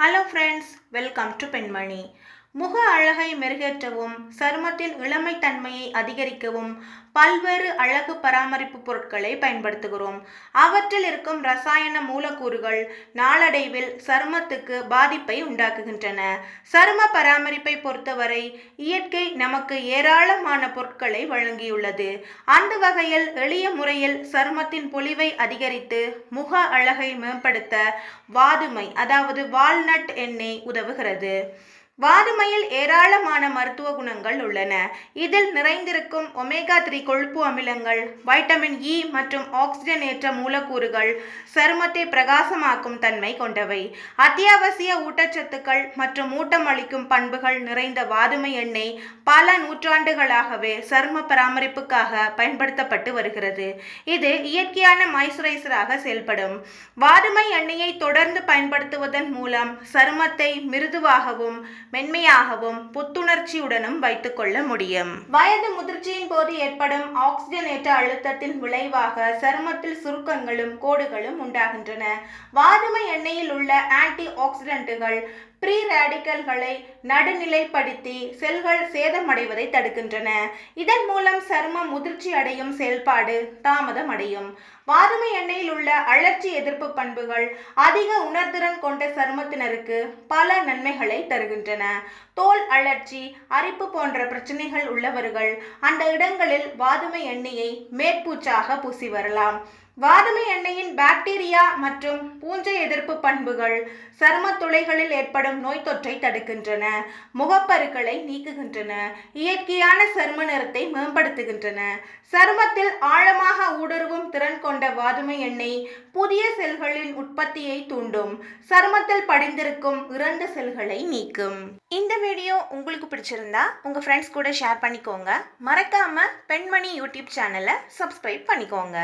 Hello friends welcome to பெண்மணி முக அழகை மெருகேற்றவும் சருமத்தின் இளமைத்தன்மையை அதிகரிக்கவும் பல்வேறு அழகு பராமரிப்பு பொருட்களை பயன்படுத்துகிறோம். அவற்றில் இருக்கும் ரசாயன மூலக்கூறுகள் நாளடைவில் சருமத்துக்கு பாதிப்பை உண்டாக்குகின்றன. சரும பராமரிப்பை பொறுத்தவரை இயற்கை நமக்கு ஏராளமான பொருட்களை வழங்கியுள்ளது. அந்த வகையில் எளிய முறையில் சருமத்தின் பொலிவை அதிகரித்து முக அழகை மேம்படுத்த வாதுமை அதாவது வால்நட் எண்ணெய் உதவுகிறது. வாதுமையில் ஏராளமான மருத்துவ குணங்கள் உள்ளன. இதில் நிறைந்திருக்கும் ஒமேகா த்ரீ கொழுப்பு அமிலங்கள் வைட்டமின் இ மற்றும் ஆக்சிஜன் ஏற்ற மூலக்கூறுகள் சருமத்தை பிரகாசமாக்கும் தன்மை கொண்டவை. அத்தியாவசிய ஊட்டச்சத்துக்கள் மற்றும் ஊட்டம் அளிக்கும் பண்புகள் நிறைந்த வாதுமை எண்ணெய் பல நூற்றாண்டுகளாகவே சரும பராமரிப்புக்காக பயன்படுத்தப்பட்டு வருகிறது. இது இயற்கையான மாய்ஸ்சரைசராக செயல்படும். வாதுமை எண்ணெயை தொடர்ந்து பயன்படுத்துவதன் மூலம் சருமத்தை மிருதுவாகவும் மென்மையாகவும் புத்துணர்ச்சியுடனும் வைத்துக்கொள்ள முடியும். வயது முதிர்ச்சியின் போது ஏற்படும் ஆக்சிஜனேற்ற அழுத்தத்தின் விளைவாக சருமத்தில் சுருக்கங்களும் கோடுகளும் உண்டாகின்றன. வாதுமை எண்ணெயில் உள்ள ஆன்டி ஆக்சிடென்ட்டுகள் ப்ரீ ரேடிக்கல்களை நடுநிலைப்படுத்தி செல்கள் சேதமடைவதை தடுக்கின்றன. இதன் மூலம் சருமம் முதிர்ச்சி அடையும் செயல்பாடு தாமதம் அடையும் வாதுமை எண்ணெயில் உள்ள அழற்சி எதிர்ப்பு பண்புகள் அதிக உணர்திறன் கொண்ட சருமத்தினருக்கு பல நன்மைகளை தருகின்றன. தோல் அழற்சி அரிப்பு போன்ற பிரச்சனைகள் உள்ளவர்கள் அந்த இடங்களில் வாதுமை எண்ணெயை மேற்பூச்சாக பூசி வரலாம். வாதுமை எண்ணெயின் பாக்டீரியா மற்றும் பூஞ்சை எதிர்ப்பு பண்புகள் சரும துளைகளில் ஏற்படும் நோய் தொற்றை தடுக்கின்றன. முகப்பருக்களை நீக்குகின்றன. இயற்கையான சரும நிறத்தை மேம்படுத்துகின்றன. சருமத்தில் ஆழமாக ஊடுருவும் திறன் கொண்ட வாதுமை எண்ணெய் புதிய செல்களின் உற்பத்தியை தூண்டும். சருமத்தில் படிந்திருக்கும் இறந்த செல்களை நீக்கும். இந்த வீடியோ உங்களுக்கு பிடிச்சிருந்தா உங்க ஃப்ரெண்ட்ஸ் கூட ஷேர் பண்ணிக்கோங்க. மறக்காம பெண்மணி யூடியூப் சேனலை சப்ஸ்கிரைப் பண்ணிக்கோங்க.